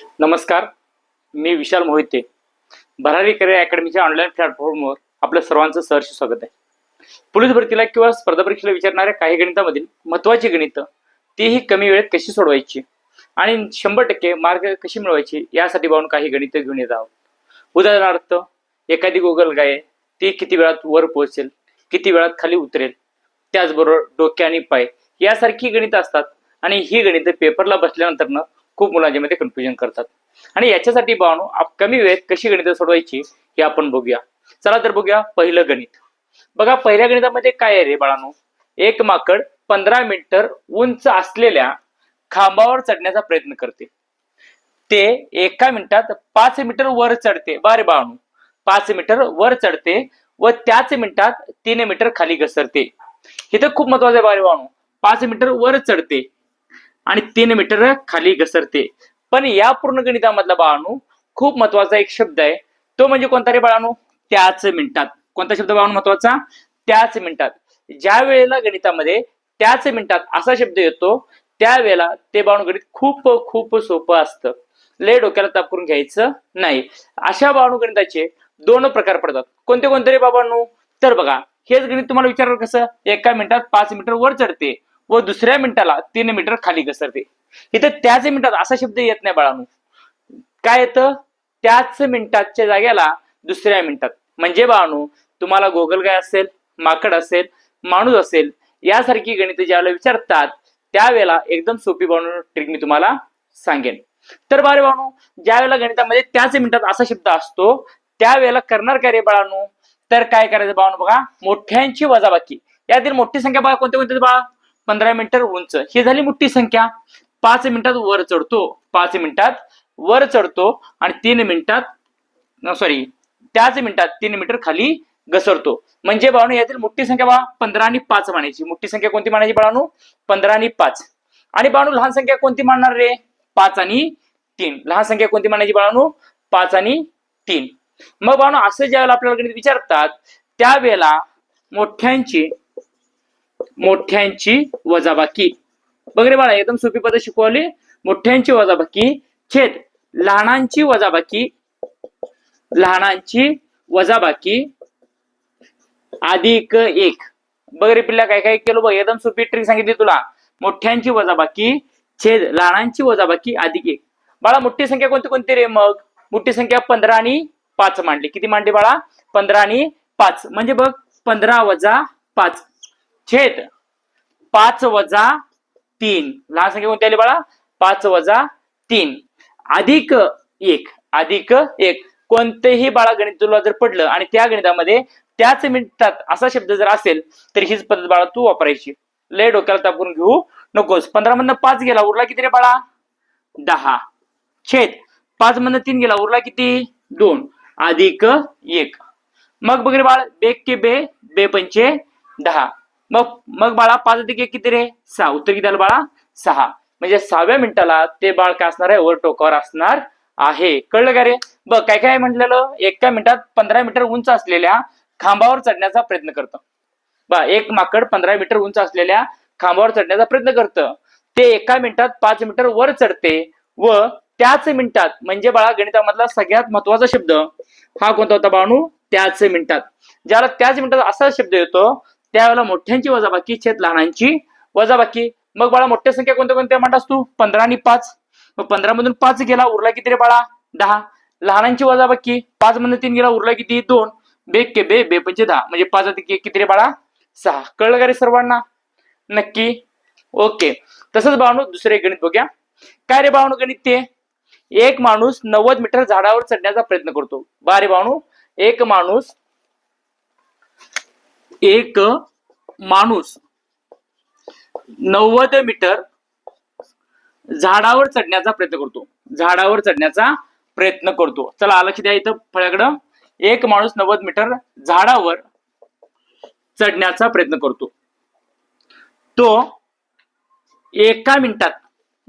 नमस्कार मी विशाल मोहिते. भरारी career अकॅडमीच्या online प्लॅटफॉर्मवर आपल्या सर्वांचं सहर्ष स्वागत आहे. पोलीस भरतीला किंवा स्पर्धा परीक्षेला विचारणाऱ्या काही गणितामधील महत्वाची गणितं तीही कमी वेळेत कशी सोडवायची आणि शंभर टक्के मार्ग कशी मिळवायची यासाठी पाहून काही गणितं घेऊन येत आहोत. उदाहरणार्थ एखादी गोगल गाय ती किती वेळात वर पोहोचेल किती वेळात खाली उतरेल त्याचबरोबर डोके आणि पाय यासारखी गणितं असतात आणि ही गणितं पेपरला बसल्यानंतर खूप मुलांच्यामध्ये कन्फ्युजन करतात. आणि याच्यासाठी बावनो कमी वेळेत कशी गणितं सोडवायची हे आपण बघूया. चला तर बघूया पहिलं गणित. बघा पहिल्या गणितामध्ये काय आहे रे बाळानो? एक माकड पंधरा मीटर उंच असलेल्या खांबावर चढण्याचा प्रयत्न करते. ते एका मिनिटात पाच मीटर वर चढते. बारे बाळानो पाच मीटर वर चढते व त्याच मिनिटात तीन मीटर खाली घसरते. हे तर खूप महत्वाचं आहे बारे बाळानो. पाच मीटर वर चढते. आणि तीन मीटर खाली घसरते. पण या पूर्ण गणितामधला बाळानू खूप महत्त्वाचा एक शब्द आहे. तो म्हणजे कोणता रे बाळानू? त्याच मिनिटात. कोणता शब्द बाळानू महत्त्वाचा? त्याच मिनिटात. ज्या वेळेला गणितामध्ये त्याच मिनिटात असा शब्द येतो त्यावेळेला ते बाळानू गणित खूप खूप सोपं असतं. लय डोक्याला ताप करून घ्यायचं नाही. अशा बाळानू गणिताचे दोन प्रकार पडतात. कोणते कोणते रे बाबांनो? तर बघा हेच गणित तुम्हाला विचारलं कसं? एका मिनिटात पाच मीटर वर चढते. व दुसऱ्या मिनिटाला तीन मीटर खाली घसरते. इथं त्याच मिनिटात असा शब्द येत नाही बाळांनो. काय येतं? त्याच मिनिटाच्या जाग्याला दुसऱ्या मिनिटात. म्हणजे बाळांनो तुम्हाला गोगलगाय असेल? माकड असेल? माणूस असेल? यासारखी गणित ज्यावेळेला विचारतात त्यावेळेला एकदम सोपी बनवून ट्रिक मी तुम्हाला सांगेन. तर बारे बाळांनो ज्या वेळेला गणितामध्ये त्याच मिनिटात असा शब्द असतो त्यावेळेला करणार काय रे बाळांनो? तर काय करायचं बाळांनो बघा मोठ्यांची वजाबाकी. यातील मोठी संख्या बघा कोणत्या कोणत्या बाळा? पंधरा मीटर उंच. ही झाली मोठी संख्या. पाच मिनिटात वर चढतो. पाच मिनिटात वर चढतो आणि तीन मिनिटात सॉरी त्याच मिनिटात तीन मीटर खाली घसरतो. म्हणजे बाळांनो यातील मोठी संख्या बा पंधरा आणि पाच मानायची. मोठी संख्या कोणती मानायची बाळांनो? पंधरा आणि पाच. आणि बाळांनो लहान संख्या कोणती मानणार रे? पाच आणि तीन. लहान संख्या कोणती मानायची बाळांनो? पाच आणि तीन. मग बाळांनो असं ज्यावेळेला आपल्याला गणित विचारतात त्यावेळेला मोठ्यांची मोठ्यांची वजाबाकी. बघ रे बाळा एकदम सोपी पद्धत शिकवली मोठ्यांची वजाबाकी छेद. लहानांची वजाबाकी लहानांची वजाबाकी. अधिक एक. बघ रे पिल्ला काय काय केलं बघ. एकदम सोपी ट्रिक सांगितली तुला. मोठ्यांची वजाबाकी छेद. लहानांची वजाबाकी अधिक एक. बाळा मोठी संख्या कोणती कोणती रे मग? मोठी संख्या पंधरा आणि पाच मांडली. किती मांडली बाळा? पंधरा आणि पाच. म्हणजे बघ पंधरा वजा पाच. छेद. पाच वजा तीन. लहान संख्या कोणती आली बाळा? पाच वजा तीन. अधिक एक. अधिक एक. कोणतेही बाळा गणित तुला जर पडलं आणि त्या गणितामध्ये त्याच मिनिटात असा शब्द जर असेल तर हीच पद्धत बाळा तू वापरायची. लय डोक्याला ताप करून घेऊ नकोस. पंधरा मधनं पाच गेला उरला किती रे बाळा? दहा. छेद. पाच मधनं तीन गेला उरला किती? दोन. अधिक एक. मग बघ रे बाळ बे के बे बे पंचे दहा. मग मग बाळा पाच अधिक किती रे? सहा. उत्तर किती आलं बाळा? सहा. म्हणजे सहाव्या मिनिटाला ते बाळ काय असणार आहे? वर टोकावर असणार आहे. कळलं का रे? बघ काय काय म्हटलेलं? एका मिनिटात पंधरा मीटर उंच असलेल्या खांबावर चढण्याचा प्रयत्न करतं. बा एक माकड पंधरा मीटर उंच असलेल्या खांबावर चढण्याचा प्रयत्न करतं. ते एका मिनिटात पाच मीटर वर चढते व त्याच मिनिटात म्हणजे बाळा गणितामधला सगळ्यात महत्त्वाचा शब्द हा कोणता होता बाळानू? त्याच मिनिटात. ज्याला त्याच मिनिटात असा शब्द येतो त्यावेळेला मोठ्यांची वजाबाकी छेद लहानांची वजाबाकी. मग बाळा मोठ्या संख्या कोणत्या कोणत्या म्हणतास तू पंधरा आणि पाच. मग पंधरा मधून पाच गेला उरला किती रे बाळा? दहा. लहानांची वजाबाकी पाच मधून तीन गेला उरला किती? दोन. बे के बे बे पंचे दहा. म्हणजे पाच किती रे बाळा? सहा. कळलं का रे सर्वांना? नक्की? ओके. तसंच बाळानू दुसरे गणित बघूया. काय रे बावणू गणित ते? एक माणूस नव्वद मीटर झाडावर चढण्याचा प्रयत्न करतो. बा रे बाळानू एक माणूस एक माणूस. नव्वद मीटर झाडावर चढण्याचा प्रयत्न करतो. झाडावर चढण्याचा प्रयत्न करतो. चला लक्ष द्या इथं फळ्याकडं. एक माणूस नव्वद मीटर झाडावर चढण्याचा प्रयत्न करतो. तो एका मिनिटात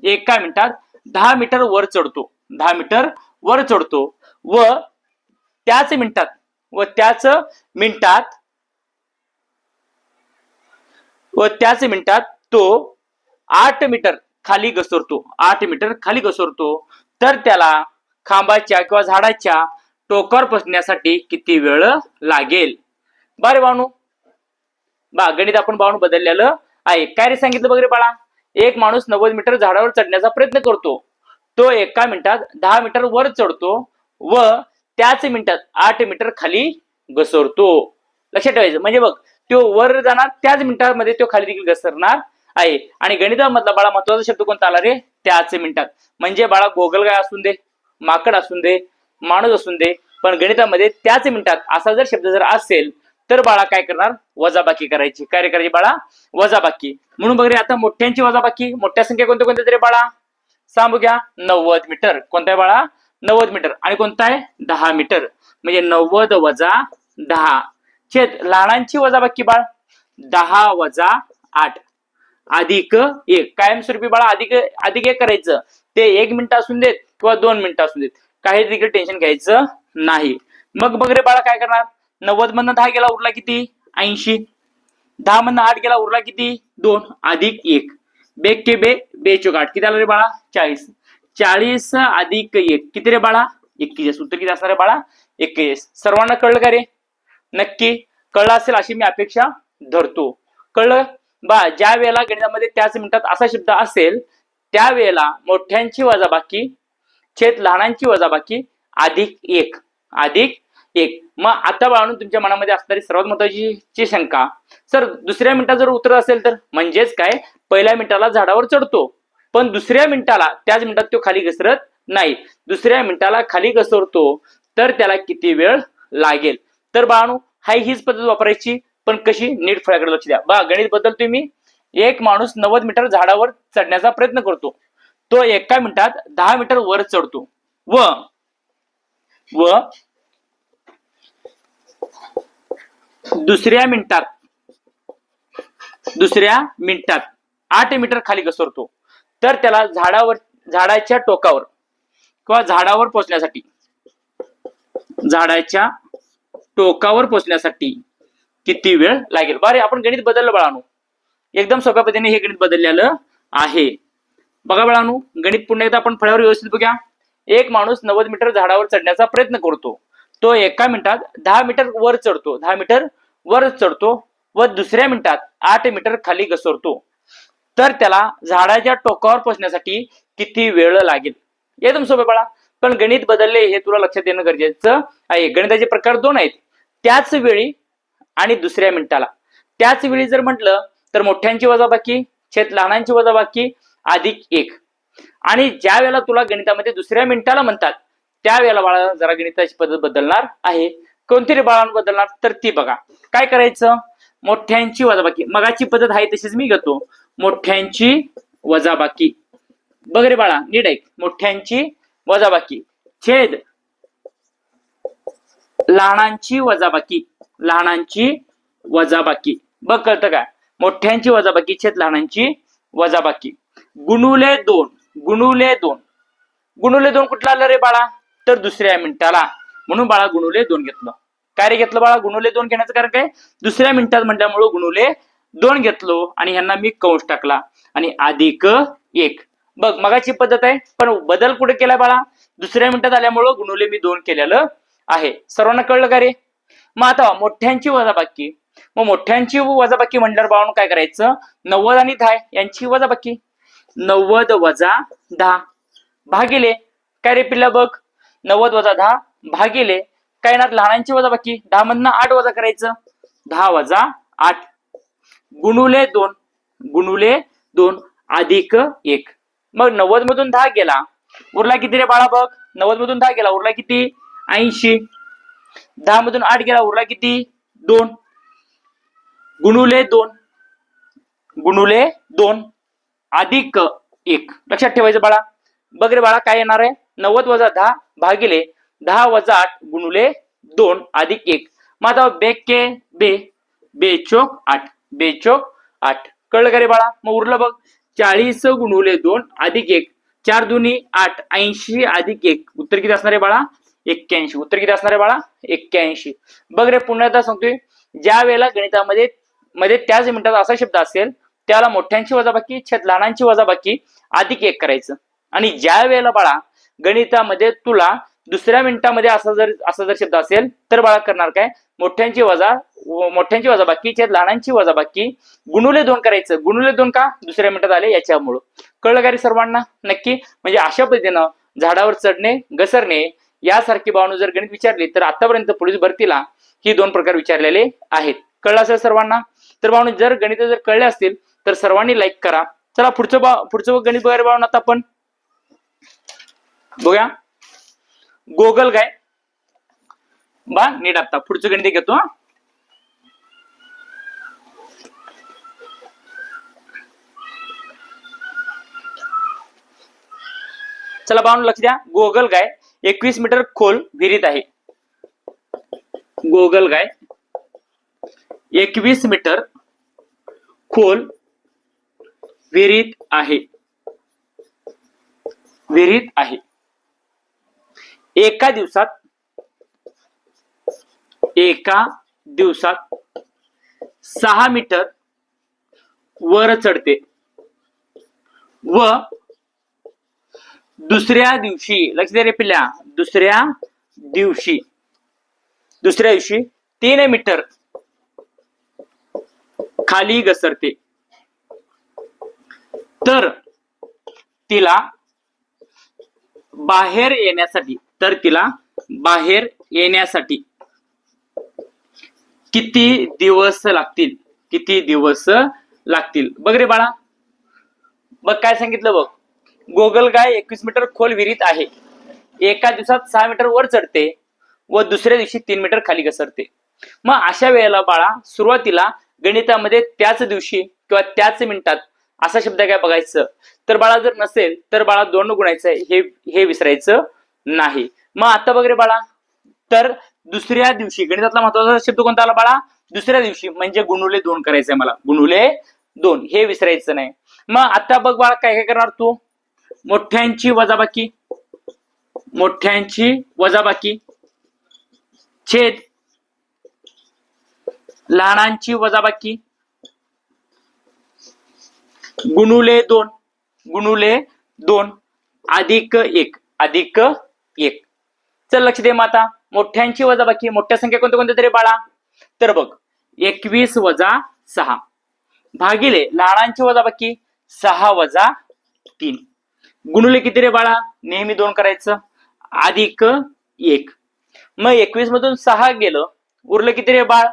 एका मिनिटात दहा मीटर वर चढतो. दहा मीटर वर चढतो व त्याच मिनिटात व त्याच मिनिटात व त्याच मिनिटात तो आठ मीटर खाली घसरतो. आठ मीटर खाली घसरतो. तर त्याला खांबाच्या किंवा झाडाच्या टोकावर पोचण्यासाठी किती वेळ लागेल? बरे बाणू बा गणित आपण बाणू बदललेलं आहे. काय रे सांगितलं वगैरे बाळा? एक माणूस नव्वद मीटर झाडावर चढण्याचा प्रयत्न करतो. तो एका मिनिटात दहा मीटर वर चढतो व त्याच मिनिटात आठ मीटर खाली घसरतो. लक्षात ठेवायचं. म्हणजे बघ तो वर जाणार त्याच मिनिटामध्ये तो खाली देखील घसरणार आहे. आणि गणितामधला बाळा महत्त्वाचा शब्द कोणता आला रे? त्याच मिनिटात. म्हणजे बाळा गोगलगाय असून दे माकड असून दे माणूस असून दे पण गणितामध्ये त्याच मिनिटात असा जर शब्द जर असेल तर बाळा काय करणार? वजाबाकी करायची. काय करायची बाळा? वजाबाकी. म्हणून बघ रे आता मोठ्यांची वजाबाकी मोठ्या संख्या कोणत्या कोणत्या तरी बाळा? सांगू घ्या नव्वद मीटर. कोणता आहे बाळा? नव्वद मीटर. आणि कोणता आहे? दहा मीटर. म्हणजे नव्वद वजा दहा. छेद लहानांची वजाबाकी बाळ? दहा वजा आठ. अधिक एक. कायमस्वरूपी बाळा अधिक अधिक एक करायचं. ते एक मिनिट असून देत किंवा दोन मिनिटं असून देत. काही तिकडे टेन्शन घ्यायचं नाही. मग बघ रे बाळा काय करणार? नव्वद मधनं दहा गेला उरला किती? ऐंशी. दहा मधनं आठ गेला उरला किती? दोन. अधिक एक. बेक के बे बेचोक आठ. किती आलं रे बाळा? चाळीस. चाळीस अधिक एक. किती रे बाळा? एक्केचाळीस उत्तर किती असणार रे बाळा? एक्केचाळीस सर्वांना कळलं का रे? नक्की कळलं असेल अशी मी अपेक्षा धरतो. कळलं? बा ज्या वेळेला गणितामध्ये त्याच मिनिटात असा शब्द असेल त्यावेळेला मोठ्यांची वजाबाकी छेद लहानांची वजाबाकी अधिक एक. अधिक एक. मग आता बाळून तुमच्या मनामध्ये असणारी सर्वात महत्वाची ची शंका सर दुसऱ्या मिनिटात जर उतरत असेल तर? म्हणजेच काय? पहिल्या मिनिटाला झाडावर चढतो. पण दुसऱ्या मिनिटाला त्याच मिनिटात तो खाली घसरत नाही. दुसऱ्या मिनिटाला खाली घसरतो तर त्याला किती वेळ लागेल? तर बाळानू हाय हीच पद्धत वापरायची पण कशी? नीट फळ्याकडे लक्ष द्या. बा गणित बद्दल तुम्ही एक माणूस नव्वद मीटर झाडावर चढण्याचा प्रयत्न करतो. तो एका मिनिटात दहा मीटर वर चढतो. व व दुसऱ्या मिनिटात दुसऱ्या मिनिटात आठ मीटर खाली घसरतो. तर त्याला झाडावर झाडाच्या टोकावर किंवा झाडावर पोहोचण्यासाठी झाडाच्या टोकावर पोचण्यासाठी किती वेळ लागेल? बरे आपण गणित बदललं बाळानू. एकदम सोप्या पद्धतीने हे गणित बदललेलं आहे. बघा बाळानू गणित पुन्हा एकदा आपण फळ्यावर व्यवस्थित बघूया. एक माणूस नव्वद मीटर झाडावर चढण्याचा प्रयत्न करतो. तो एका मिनिटात दहा मीटर वर चढतो. दहा मीटर वर चढतो व दुसऱ्या मिनिटात आठ मीटर खाली घसरतो. तर त्याला झाडाच्या टोकावर पोचण्यासाठी किती वेळ लागेल? एकदम सोपे बाळा. पण गणित बदलले हे तुला लक्षात येणं गरजेचं आहे. गणिताचे प्रकार दोन आहेत. त्याच वेळी आणि दुसऱ्या मिनिटाला. त्याच वेळी जर म्हटलं तर मोठ्यांची वजाबाकी छेद लहानांची वजाबाकी अधिक एक. आणि ज्या वेळेला तुला गणितामध्ये दुसऱ्या मिनिटाला म्हणतात त्यावेळेला बाळा जरा गणिताची पद्धत बदलणार आहे. कोणती रे बाळांना बदलणार? तर ती बघा. काय करायचं? मोठ्यांची वजाबाकी मगाची पद्धत आहे तशीच मी घेतो. मोठ्यांची वजाबाकी बघ रे बाळा नीट ऐक. मोठ्यांची वजाबाकी. छेद. लहानांची वजाबाकी. लहानांची वजाबाकी. बघ कळतं काय मोठ्यांची वजाबाकी छेद लहानांची वजाबाकी. गुणुले दोन. गुणुले दोन. गुणुले दोन कुठला आलं रे बाळा? तर दुसऱ्या मिनिटाला. म्हणून बाळा गुणुले दोन घेतलं. काय रे घेतलं बाळा? गुणुले दोन घेण्याचं कारण काय? दुसऱ्या मिनिटात म्हटल्यामुळं गुणुले दोन घेतलो आणि ह्यांना मी कंस टाकला. आणि अधिक एक. बघ मगाची पद्धत आहे पण बदल कुठे केलाय बाळा? दुसऱ्या मिनिटात आल्यामुळं गुणवले मी दोन केलेलं आहे. सर्वांना कळलं का रे? मग आता मोठ्यांची वजाबाकी. मग मोठ्यांची वजाबाकी म्हटल्यावर बाळांनो काय करायचं? नव्वद आणि दहा यांची वजाबाकी. नव्वद वजा दहा भागिले काय रे पिल्ला बघ? नव्वद वजा दहा भागिले काय ना लहानांची वजाबाकी. दहा मधनं आठ वजा करायचं. दहा वजा आठ. गुणुले दोन. गुणुले दोन अधिक एक. मग नव्वद मधून दहा गेला. उरला किती रे बाळा बघ? नव्वद मधून दहा गेला. उरला किती? ऐंशी. दहा मधून आठ गेला. उरला किती? दोन. गुणुले दोन. गुणुले दोन. अधिक एक. लक्षात ठेवायचं बाळा. बघ रे बाळा काय येणार आहे? नव्वद वजा दहा भागिले दहा वजा आठ गुणुले दोन अधिक एक. मग आता बेके बे. बेचोक आठ. बेचोक आठ. कळलं का रे बाळा? मग उरलं बघ. चाळीस गुणवले दोन अधिक एक. चार दुनी आठ ऐंशी अधिक एक. उत्तर किती असणार आहे बाळा? एक्क्याऐंशी. उत्तर किती असणार आहे बाळा? एक्क्याऐंशी. बघ रे पुन्हा एकदा सांगतोय ज्या वेळेला गणितामध्ये मध्ये त्याच मिनिटात असा शब्द असेल त्याला मोठ्यांची वजाबाकी छेद लहानांची वजाबाकी अधिक एक करायचं. आणि ज्या वेळेला बाळा गणितामध्ये तुला दुसऱ्या मिनिटामध्ये असा जर असा जर शब्द असेल तर बाळा करणार काय? मोठ्यांची वजा मोठ्यांची वजा बाकीच्या लहानांची वजा बाकी. गुणुले दोन करायचं. गुणुले दोन का? दुसऱ्या मिनिटात आले याच्यामुळं. कळलं का रे सर्वांना? नक्की? म्हणजे अशा पद्धतीनं झाडावर चढणे घसरणे यासारखी भावना जर गणित विचारली तर आतापर्यंत पोलीस भरतीला ही दोन प्रकार विचारलेले आहेत. कळलं असेल सर्वांना? तर भावना जर गणित जर कळले असतील तर सर्वांनी लाईक करा. चला पुढचं पुढचं गणित वगैरे भावना आता आपण. बघूया. गोगल गाय बा नीट आता पुढचं गणित घेतो चला पाहून लक्ष द्या. गोगल गाय एकवीस मीटर खोल विहिरीत आहे. गोगल गाय एकवीस मीटर खोल विहिरीत आहे. विहिरीत आहे. एका दिवसात एका दिवसात सहा मीटर वर चढते. व दुसऱ्या दिवशी लक्ष द्या रे पिल्ल्या दुसऱ्या दिवशी दुसऱ्या दिवशी तीन मीटर खाली घसरते. तर तिला बाहेर येण्यासाठी तर तिला बाहेर येण्यासाठी किती दिवस लागतील? किती दिवस लागतील? बघ रे बाळा. बघ काय सांगितलं बघ. गोगल गाय एकवीस मीटर खोल विहिरीत आहे. एका दिवसात सहा मीटर वर चढते व दुसऱ्या दिवशी तीन मीटर खाली घसरते. मग अशा वेळेला बाळा सुरुवातीला गणितामध्ये त्याच दिवशी किंवा त्याच मिनिटात असा शब्द काय बघायचं? तर बाळा जर नसेल तर बाळा दोन गुणायचं हे हे विसरायचं नाही. मग आता वगैरे बाळा तर दुसऱ्या दिवशी गणितातला महत्त्वाचा शब्द कोणता आला बाळा? दुसऱ्या दिवशी म्हणजे गुणुले दोन करायचंय मला. गुणुले दोन हे विसरायचं नाही. मग आता बघ बाळा काय काय करणार तू? मोठ्यांची वजाबाकी. मोठ्यांची वजाबाकी. छेद. लहानांची वजाबाकी. गुणुले दोन. गुणुले दोन. अधिक एक. अधिक एक. चल लक्ष दे माता. मोठ्यांची वजाबाकी मोठ्या संख्या कोणत्या कोणत्या तरी बाळा? तर बघ. एकवीस वजा सहा. भागिले लहानांची वजाबाकी सहा वजा तीन. गुणले किती रे बाळा? नेहमी दोन करायचं. अधिक एक. मग एकवीस मधून सहा गेलं. उरलं किती रे बाळ?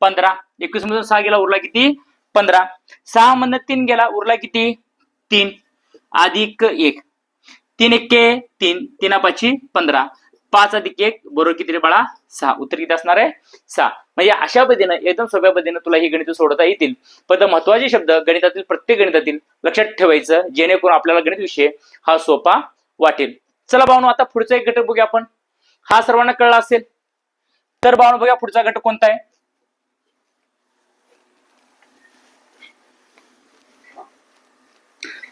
पंधरा. एकवीस मधून सहा गेला उरला किती? पंधरा. सहा मधनं तीन गेला उरला किती? तीन. अधिक एक. तीन एक्के तीन तीनापाची पंधरा. पाच अधिक एक बरोबर किती रे बाळा? सहा. उत्तर किती असणार आहे? सहा. म्हणजे अशा पद्धतीनं एकदम सोप्या पद्धतीनं तुला ही गणित सोडवता येतील. पण महत्त्वाचे शब्द गणितातील प्रत्येक गणितातील लक्षात ठेवायचं जेणेकरून आपल्याला गणित विषय हा सोपा वाटेल. चला भावनो आता पुढचा एक घटक बघूया आपण. हा सर्वांना कळला असेल. तर भावनो बघूया पुढचा घटक कोणता आहे.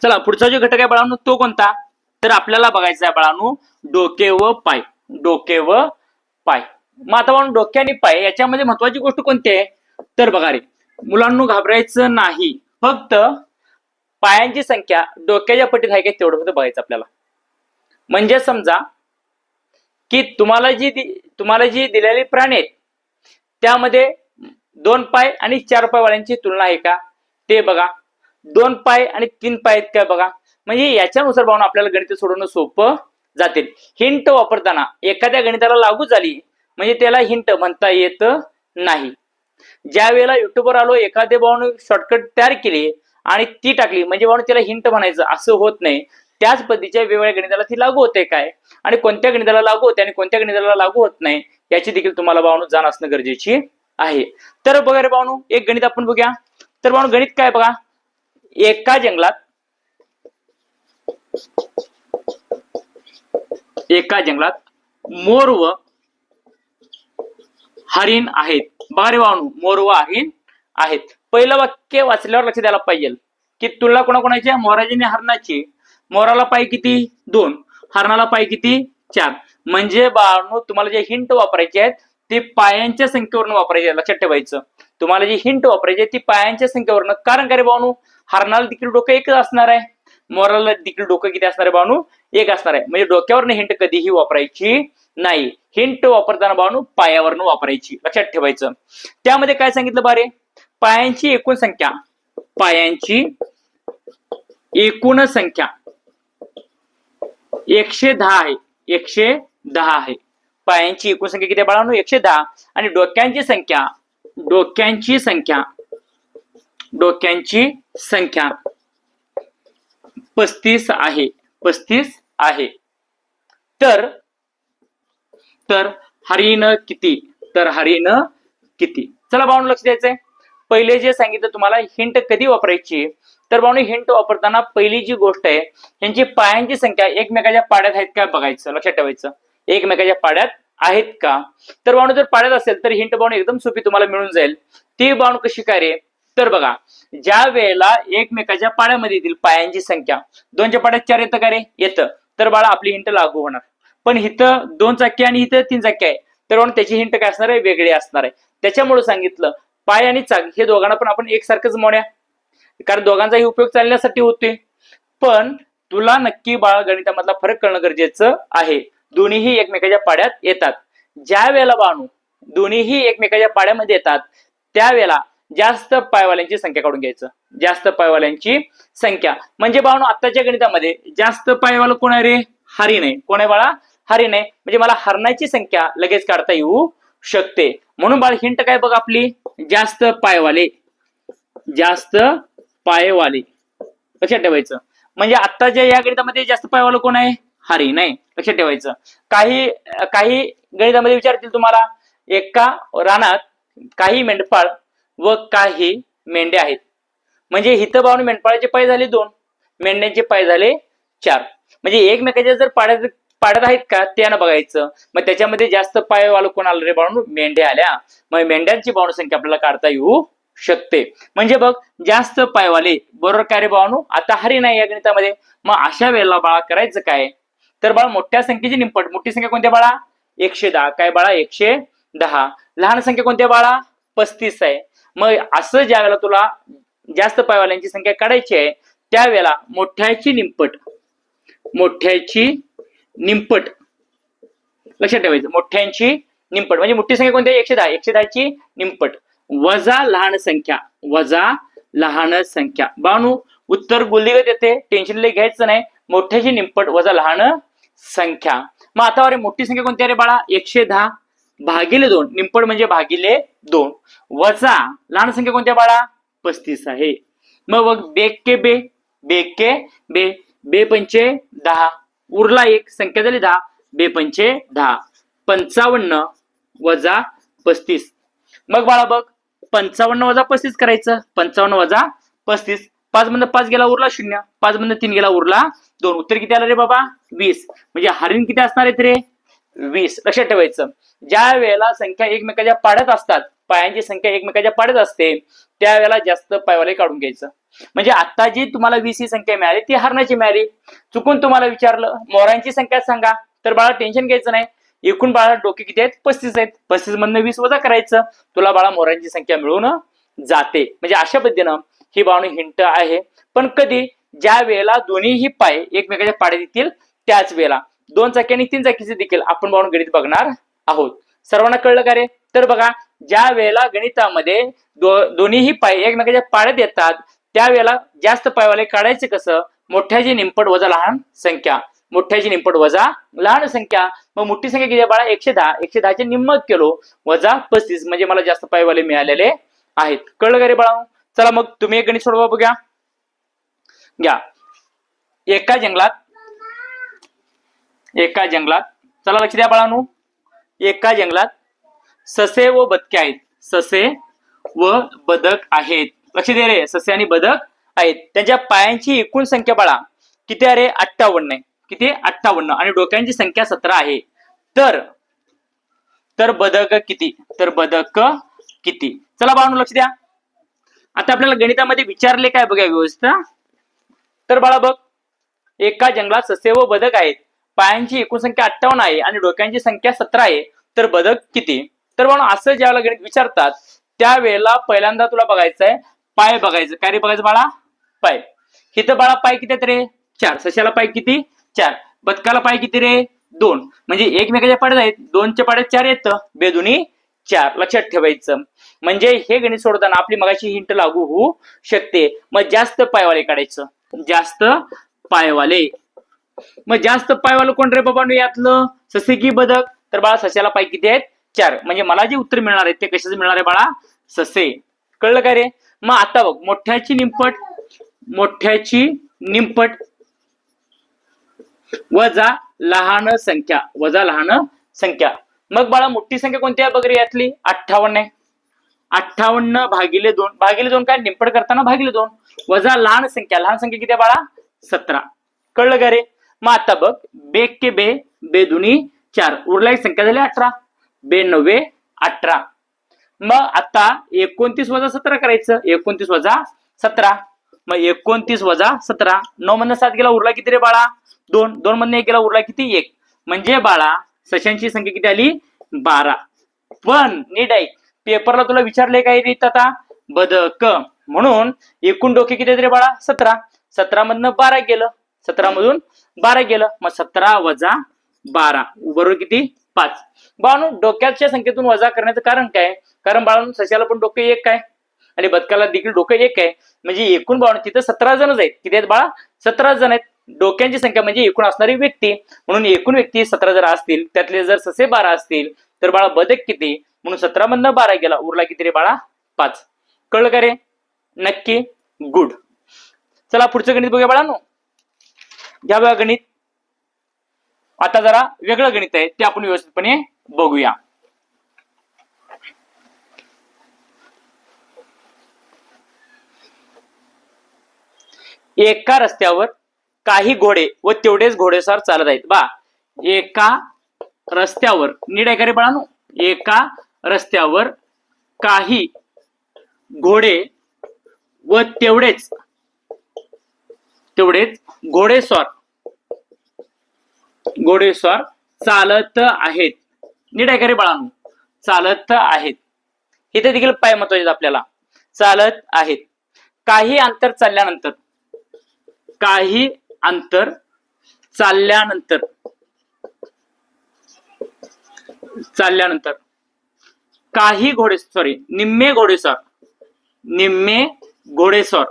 चला पुढचा जो घटक आहे बाळांनो तो कोणता? तर आपल्याला बघायचं आहे बाळांनो डोके व पाय. डोके व पाय. मग आता बाळांनो डोके आणि पाय याच्यामध्ये महत्वाची गोष्ट कोणती आहे? तर बघा रे मुलांना घाबरायचं नाही. फक्त पायांची संख्या डोक्याच्या पटीत आहे का तेवढं फक्त बघायचं आपल्याला. म्हणजे समजा की तुम्हाला जी तुम्हाला जी दिलेली प्राणी आहेत त्यामध्ये दोन पाय आणि चार पायवाल्यांची तुलना आहे का? ते बघा. दोन पाय आणि तीन पाय आहेत का बघा? म्हणजे याच्यानुसार पाहून आपल्याला गणित सोडवणं सोपं जातील हिंट वापरताना एखाद्या गणिताला लागू झाली म्हणजे त्याला हिंट म्हणता येत नाही. ज्या वेळेला युट्यूबवर आलो एखादे भाऊन शॉर्टकट तयार केली आणि ती टाकली म्हणजे भाऊन त्याला हिंट म्हणायचं असं होत नाही. त्याच पद्धतीच्या वेगवेगळ्या गणिताला ती लागू होते काय? आणि कोणत्या गणिताला लागू होते आणि कोणत्या गणिताला लागू होत नाही याची देखील तुम्हाला भावनो जाण असणं गरजेची आहे. तर बघा रे भावनो एक गणित आपण बघूया. तर भावनो गणित काय बघा? एका जंगलात एका जंगलात मोर व हरिण आहेत. बघा रे मोर व हरिण आहेत. पहिलं वाक्य वाचल्यावर लक्ष द्यायला पाहिजे. की तुला कोणाकोणाची मोराजीने मोराची हरणाची. मोराला पाय किती? दोन. हरणाला पाय किती? चार. म्हणजे बाळांनो तुम्हाला जे हिंट वापरायचे आहेत ते पायांच्या संख्येवरून वापरायचे लक्षात ठेवायचं. तुम्हाला जी हिंट वापरायची आहे ती पायांच्या संख्येवरून. कारण का रे भावनो हरणाला देखील डोकं एकच असणार आहे. मॉरल देखील डोकं किती असणार आहे बाणू एक असणार आहे. म्हणजे डोक्यावरनं हिंट कधीही वापरायची नाही. हिंट वापरताना बाणू पायावरनं वापरायची. लक्षात ठेवायचं. त्यामध्ये काय सांगितलं बारे पायांची एकूण संख्या. पायांची एकूण संख्या. एकशे दहा आहे. एकशे दहा आहे. पायांची एकूण संख्या किती आहे बाळांनो? एकशे दहा. आणि डोक्यांची संख्या डोक्यांची संख्या डोक्यांची संख्या. पस्तीस आहे. पस्तीस आहे. तर तर हरिण किती? तर हरिण किती? चला बावून लक्ष द्यायचंय. पहिले जे सांगितलं तुम्हाला हिंट कधी वापरायची? तर बावणी हिंट वापरताना पहिली जी गोष्ट आहे यांची पायांची संख्या एकमेकाच्या पाड्यात आहेत का बघायचं? लक्षात ठेवायचं. एकमेकाच्या पाड्यात आहेत का? तर बावणी जर पाड्यात असेल तर हिंट बावणी एकदम सोपी तुम्हाला मिळून जाईल. ती बावण कशी काय रे? तर बघा ज्या वेळेला एकमेकाच्या पाड्यामध्ये येतील पायांची संख्या दोनच्या पाड्यात चार येतं का रे? येतं. तर बाळा आपली हिंट लागू होणार. पण इथं दोन चाकी आणि इथं तीन चाकी आहे. तर म्हणून त्याची हिंट काय असणार आहे? वेगळी असणार आहे. त्याच्यामुळे सांगितलं पाय आणि चाक हे दोघांना पण आपण एकसारखंच म्हणूया कारण दोघांचाही उपयोग चालण्यासाठी होतोय. पण तुला नक्की बाळ गणितामधला फरक करणं गरजेचं आहे. दोन्हीही एकमेकाच्या पाड्यात येतात. ज्या वेळेला बाणू दोन्हीही एकमेकाच्या पाड्यामध्ये येतात त्यावेळेला जास्त पायवाल्यांची संख्या काढून घ्यायचं. जास्त पायवाल्यांची संख्या. म्हणजे बाळू आत्ताच्या गणितामध्ये जास्त पायवाला कोण आहे रे? हरिण आहे कोण आहे बाळा? हरिण आहे म्हणजे मला हरणाची संख्या लगेच काढता येऊ शकते. म्हणून बाळ हिंट काय बघ आपली? जास्त पायवाले. जास्त पायवाले. लक्षात ठेवायचं. म्हणजे आत्ताच्या या गणितामध्ये जास्त पायवाला कोण आहे? हरी नाही. लक्षात ठेवायचं. काही काही गणितामध्ये विचारतील तुम्हाला. एका रानात काही मेंढपाळ व काही मेंढ्या आहेत. म्हणजे हिथं बावून मेंढपाळाचे पाय झाले दोन मेंढ्यांचे पाय झाले चार. म्हणजे एकमेकाच्या जर पाड्यात पाड्यात आहेत का त्यानं बघायचं. मग त्याच्यामध्ये जास्त पायवालं कोण आलं रे बाळू मेंढ्या आल्या. मग मेंढ्यांची बावण संख्या आपल्याला काढता येऊ शकते. म्हणजे बघ जास्त पायवाले बरोबर काय रे बाळांनो? आता हरी नाही या गणितामध्ये. मग अशा वेळेला बाळा करायचं काय? तर बाळा मोठ्या संख्येची निंपट मोठी संख्या कोणत्या बाळा? एकशे दहा. काय बाळा? एकशे दहा. लहान संख्या कोणत्या बाळा? पस्तीस आहे. मग असं ज्या वेळेला तुला जास्त पायवाल्यांची संख्या काढायची आहे त्यावेळेला मोठ्याची निंपट. मोठ्याची निंपट. लक्षात ठेवायचं. मोठ्यांची निंपट. म्हणजे मोठी संख्या कोणती आहे? एकशे दहा. एकशे दहाची निंपट. वजा लहान संख्या. वजा लहान संख्या. बाणू उत्तर गुल्लीगत येते. टेन्शन लय घ्यायचं नाही. मोठ्याची निंपट वजा लहान संख्या. मग आता अरे मोठी संख्या कोणती आहे रे बाळा? एकशे दहा. भागिले दोन. निंपड म्हणजे भागिले दोन. वजा लहान संख्या कोणत्या बाळा? पस्तीस आहे. मग बघ बेके बे. बेके बे. बे पंचे दहा. उरला एक संख्या झाली दहा. बे पंचे दहा. पंचावन्न वजा पस्तीस. मग बाळा बघ पंचावन्न वजा पस्तीस करायचं? पंचावन्न वजा पस्तीस. पाच मधनं पाच गेला उरला शून्य. पाच मधनं तीन गेला उरला दोन. उत्तर किती आलं रे बाबा? वीस. म्हणजे हरिण किती असणार आहेत रे? वीस. लक्षात ठेवायचं. ज्या वेळेला संख्या एकमेकाच्या पाडत असतात पायांची संख्या एकमेकाच्या पाडत असते त्यावेळेला जास्त पायवाले काढून घ्यायचं. म्हणजे आता जी तुम्हाला वीस ही संख्या मिळाली ती हरणाची मिळाली. चुकून तुम्हाला विचारलं मोरांची संख्या सांगा. तर बाळा टेन्शन घ्यायचं नाही. एकूण बाळा डोके किती आहेत? पस्तीस आहेत. पस्तीस मधनं वीस वजा करायचं. तुला बाळा मोरांची संख्या मिळून जाते. म्हणजे अशा पद्धतीनं ही बावणी हिंट आहे. पण कधी ज्या वेळेला दोन्हीही पाय एकमेकाच्या पाड्यात येतील त्याच वेळेला. दोन चाकी आणि तीन चाकीचे देखील आपण बावून गणित बघणार आहोत. सर्वांना कळलं का रे? तर बघा ज्या वेळेला गणितामध्ये दो, दोन्हीही पाय एकमेकाच्या पाळत येतात त्यावेळेला जास्त पायवाले काढायचे कसं? मोठ्याची निंपट वजा लहान संख्या. मोठ्याची निंपट वजा लहान संख्या. मग मोठी संख्या किती बाळा? एकशे दहा. एकशे दहाचे निम्मत केलो वजा पस्तीस म्हणजे मला जास्त पायवाले मिळालेले आहेत. कळलं का रे बाळा? चला मग तुम्ही एक गणित सोडवा बघा घ्या. एका जंगलात एका जंगलात चला लक्ष द्या बाळानू. एका जंगलात ससे व बदके आहेत. ससे व बदक आहेत. लक्ष दे रे ससे आणि बदक आहेत. त्यांच्या पायांची एकूण संख्या बाळा किती अरे अठ्ठावन्न आहे. किती? अठ्ठावन्न. आणि डोक्यांची संख्या सतरा आहे. तर तर बदक किती? तर बदक किती? चला बाळांनो लक्ष द्या. आता आपल्याला गणितामध्ये विचारले काय बघा व्यवस्था तर बाळा बघ. एका जंगलात ससे व बदक आहेत. पायांची एकूण संख्या अठ्ठावन्न आहे आणि डोक्यांची संख्या सतरा आहे. तर बदक किती? तर म्हणून असं ज्यावेळेला गणित विचारतात त्यावेळेला पहिल्यांदा तुला बघायचं आहे पाय बघायचं. काय रे बघायचं बाळा? पाय. इथं बाळा पाय किती आहेत रे? चार. सशाला पाय किती? चार. बदकाला पाय किती रे? दोन. म्हणजे एकमेकाच्या पाड्यात आहेत. दोनच्या पाड्यात चार येतं बेदुनी चार. लक्षात ठेवायचं. म्हणजे हे गणित सोडताना आपली मगाची हिंट लागू होऊ शकते. मग जास्त पायवाले काढायचं. जास्त पायवाले. मग जास्त पायवालं कोण रे बाबा यातलं? ससे की बदक? तर बाळा सस्याला पाय किती आहेत? चार. म्हणजे मला जे उत्तर मिळणार आहे ते कशाचं मिळणार आहे बाळा? ससे. कळलं का रे? मग आता बघ मोठ्याची निंपट मोठ्याची निंपट. वजा लहान संख्या. वजा लहान संख्या. मग बाळा मोठी संख्या कोणती आहे बघ रे यातली? अठ्ठावन्न आहे. अठ्ठावन्न भागिले दोन. भागिले दोन काय? निंपट करताना भागिले दोन. वजा लहान संख्या. लहान संख्या किती आहे बाळा? सतरा. कळलं का रे? मग आता बघ बे के बे बे दुनी चार. उरला संख्या झाली अठरा. बे नव्वे अठरा. मग आता एकोणतीस वजा सतरा करायचं. एकोणतीस वजा सतरा. मग एकोणतीस वजा सतरा. नऊ मधनं सात गेला उरला किती रे बाळा? दोन. दोन मधनं एक गेला उरला किती? एक. म्हणजे बाळा सशांची संख्या किती आली? बारा. पण नीट आहे पेपरला तुला विचारले काय रीत आता? बदक. म्हणून एकूण डोके किती रे बाळा? सतरा. सतरा मधनं बारा गेलं. सतरा मधून बारा गेलं मग सतरा वजा बारा. बरोबर किती? पाच. बाळांनो डोक्याच्या संख्येतून वजा करण्याचं कारण काय? कारण बाळांनो सशाला पण डोके एक आहे. आणि बदकाला देखील डोकं एक आहे. म्हणजे एकूण बाळांनो तिथं सतरा जणच आहेत. किती आहेत बाळा? सतरा जण आहेत. डोक्यांची संख्या म्हणजे एकूण असणारी व्यक्ती. म्हणून एकूण व्यक्ती सतरा जर असतील त्यातले जर ससे बारा असतील तर बाळा बदक किती? म्हणून सतरा मधनं बारा गेला उरला किती रे बाळा? पाच. कळलं का रे? नक्की. गुड. चला पुढचं गणित बघूया बाळांनो. घ्या गणित. आता जरा वेगळं गणित आहे ते आपण व्यवस्थितपणे बघूया. एका रस्त्यावर काही घोडे व तेवढेच घोडेस्वार चालत आहेत. बा एका रस्त्यावर नीट आहे बाळानो? एका रस्त्यावर काही घोडे व तेवढेच तेवढेच घोडेस्वार. घोडेस्वार चालत आहेत. नीट आहे का रे बाळांनो? चालत आहेत. इथे देखील पाय महत्त्वाचे आपल्याला. चालत आहेत. काही अंतर चालल्यानंतर. काही अंतर चालल्यानंतर. चालल्यानंतर. काही घोडे सॉरी निम्मे घोडेस्वार. निम्मे घोडेस्वार.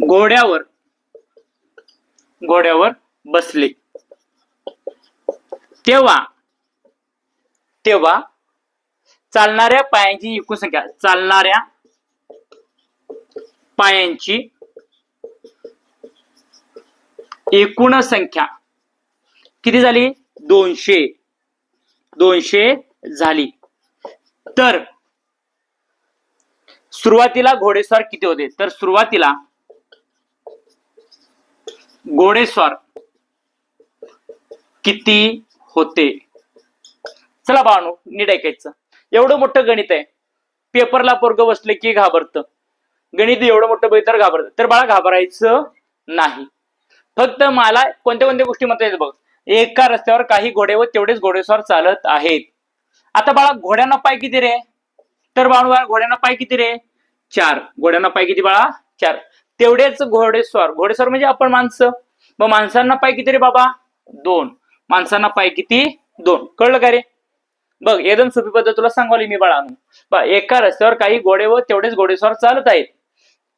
घोड्यावर. घोड्यावर बसले. तेव्हा तेव्हा चालणाऱ्या पायांची एकूण संख्या चालणाऱ्या पायांची एकूण संख्या किती झाली? दोनशे. दोनशे झाली. तर सुरुवातीला घोडेस्वार किती होते? तर सुरुवातीला घोडेस्वार किती होते? चला बाळांनो नीट ऐकायचं. एवढं मोठं गणित आहे. पेपरला पोरग बसले की घाबरतं. गणित एवढं मोठं बघितलं तर घाबरतं. तर बाळा घाबरायचं नाही. फक्त मला कोणत्या कोणत्या गोष्टी म्हणता येतात बघ. एका रस्त्यावर काही घोडे व तेवढेच घोडेस्वार चालत आहेत. आता बाळा घोड्यांना पाय किती रे? तर बाळा घोड्यांना पाय किती रे? चार. घोड्यांना पाय किती बाळा? चार. तेवढेच घोडेस्वार. घोडेस्वार म्हणजे आपण माणसं. मग माणसांना पाय किती रे बाबा? दोन. माणसांना पाय किती? दोन. कळलं का रे? बघ एकदम सोपी पद्धत तुला सांगवली मी बाळांनो. बा एका रस्त्यावर काही घोडे व तेवढेच घोडेस्वार चालत आहेत.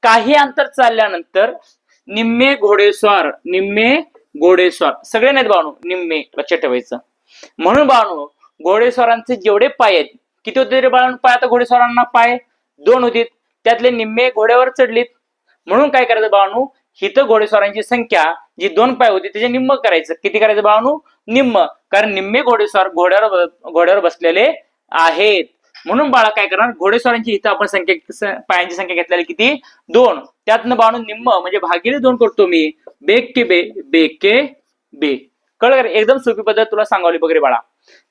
काही अंतर चालल्यानंतर निम्मे घोडेस्वार निम्मे घोडेस्वार. सगळे नाहीत बाणू निम्मे लक्षात ठेवायचं म्हणून बाणू घोडेस्वारांचे जेवढे पाय आहेत किती होते रे बाळांनो? पाय आता घोडेस्वारांना पाय दोन होते त्यातले निम्मे घोड्यावर चढलीत. म्हणून काय करायचं बाळांनो हिथं घोडेस्वारांची संख्या जी दोन पाय होती त्याचे निम्म करायचं. किती करायचं बाळांनो निम्म. कारण निम्मे घोडेस्वार घोड्यावर घोड्यावर बसलेले आहेत. म्हणून बाळा काय करणार? घोडेस्वारांची इथं आपण संख्या पायांची संख्या घेतलेली किती? दोन. त्यातनं बाळून निम्म म्हणजे भागीले दोन करतो मी. बेक के बे बेके बे. कळलं का एकदम सोपी पद्धत तुला सांगावली वगैरे बाळा.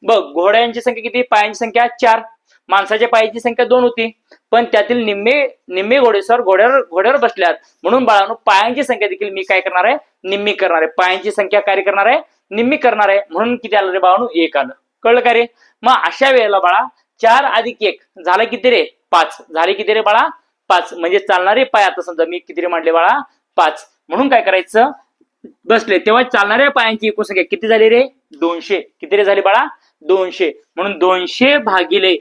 बघ घोड्यांची संख्या किती? पायांची संख्या चार. माणसाच्या पायाची संख्या दोन होती. पण त्यातील निम्मे निम्मे घोडेस्वार घोड्यावर घोड्यावर बसल्यात. म्हणून बाळांनो पायांची संख्या देखील मी काय करणार आहे? निम्मी करणार आहे. पायांची संख्या काय करणार आहे? निम्मी करणार आहे. म्हणून किती आलं रे बाळांनो? एक आलं. कळलं का रे? मग अशा वेळेला बाळा चार अधिक एक झालं किती रे? पाच. झाले किती रे बाळा? पाच. म्हणजे चालणारे पाय आता समजा मी किती रे मांडले बाळा? पाच. म्हणून काय करायचं? बसले. तेव्हा चालणाऱ्या पायांची एकूण संख्या किती झाली रे? दोनशे. किती रे झाली बाळा? दोनशे. म्हणून दोनशे भागिले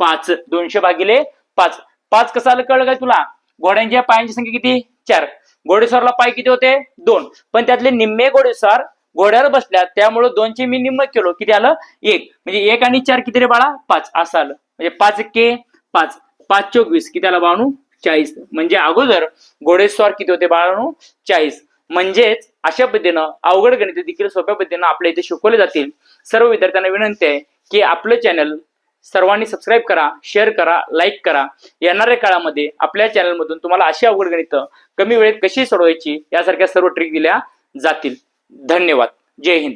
पाच. दोनशे भागिले पाच. पाच कसं आलं कळलं काय तुला? घोड्यांच्या पायांची संख्या किती? चार. घोडेस्वारला पाय किती होते? दोन. पण त्यातले निम्मे घोडेस्वार घोड्यावर बसल्या त्यामुळे दोनचे मी निम्म केलो. किती आलं? एक. म्हणजे एक आणि चार किती रे बाळा? पाच. असं आलं. म्हणजे पाच के पाच. पाच चोवीस. किती आला बाळानू? चाळीस. म्हणजे अगोदर घोडेस्वार किती होते बाळानू? चाळीस. म्हणजेच अशा पद्धतीनं अवघड गणित देखील सोप्या पद्धतीनं आपल्या इथे शिकवले जातील. सर्व विद्यार्थ्यांना विनंती आहे की आपलं चॅनल सर्वांनी सबस्क्राईब करा शेअर करा लाईक करा. येणाऱ्या काळामध्ये आपल्या चॅनलमधून तुम्हाला अशी अवघड गणितं कमी वेळेत कशी सोडवायची यासारख्या सर्व ट्रिक दिल्या जातील. धन्यवाद. जय हिंद.